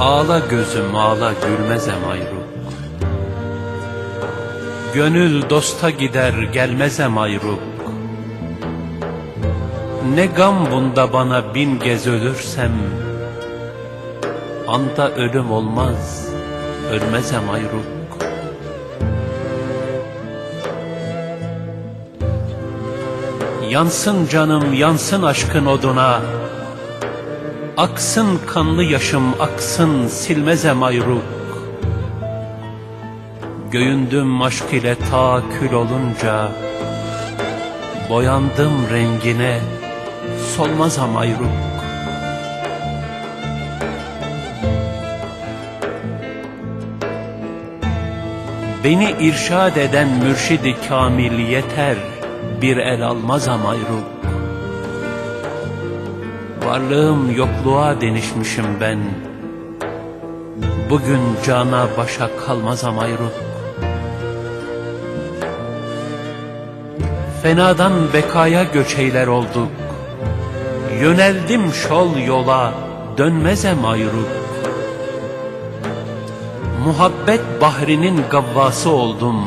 Ağla gözüm ağla gülmezem ayrı Gönül dosta gider gelmezem ayrı Ne gam bunda bana bin gez ölürsem Anda ölüm olmaz ölmezem ayrı Yansın canım yansın aşkın oduna Aksın kanlı yaşım aksın silmezem ayruk Göğündüm aşk ile ta kül olunca Boyandım rengine solmazam ayruk Beni irşad eden mürşidi kamil yeter Bir el almazam ayruk Varlığım yokluğa denişmişim ben. Bugün cana başa kalmazam ayrı Fenadan bekaya göçeyler olduk. Yöneldim şol yola dönmezem ayrı Muhabbet bahrinin gavvası oldum.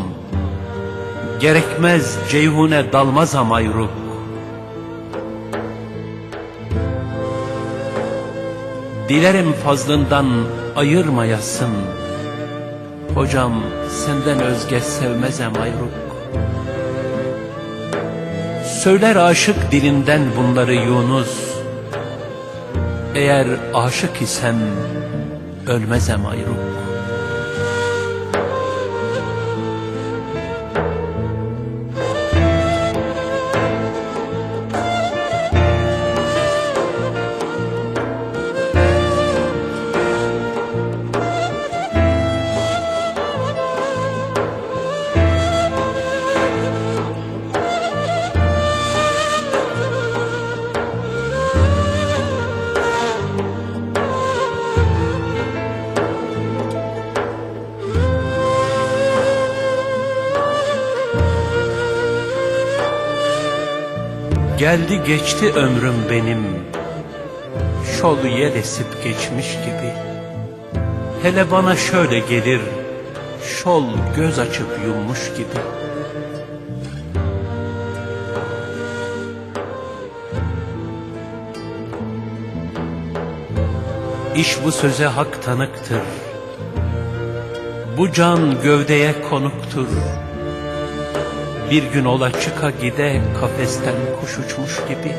Gerekmez ceyhune dalmazam ayrı Dilerim fazlından ayırmayasın. Hocam senden özge sevmezem ayruk. Söyler aşık dilinden bunları Yunus. Eğer aşık isem ölmezem ayruk Geldi geçti ömrüm benim. Şol yel esip geçmiş gibi. Hele bana şöyle gelir Şol göz açıp yummuş gibi. İş bu söze hak tanıktır. Bu can gövdeye konuktur bir gün ola çıka gide kafesten kuş uçmuş gibi.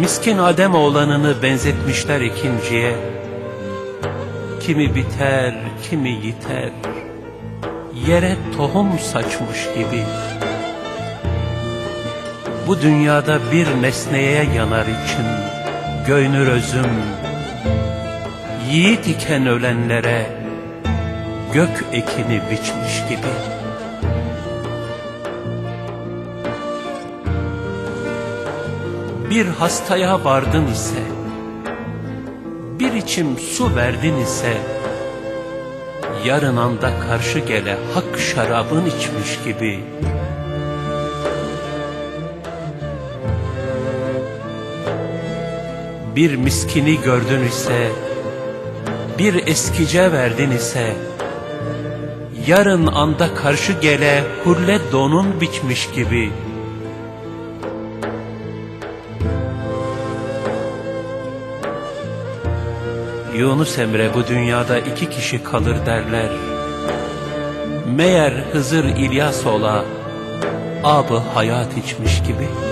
Miskin Adem oğlanını benzetmişler ikinciye. Kimi biter, kimi yiter. Yere tohum saçmış gibi. Bu dünyada bir nesneye yanar için Göynür özüm. Yiğit iken ölenlere gök ekini biçmiş gibi. Bir hastaya vardın ise Bir içim su verdin ise Yarın anda karşı gele hak şarabın içmiş gibi. Bir miskini gördün ise Bir eskice verdin ise yarın anda karşı gele hurle donun biçmiş gibi. Yunus Emre bu dünyada iki kişi kalır derler. Meğer Hızır İlyas ola abı hayat içmiş gibi.''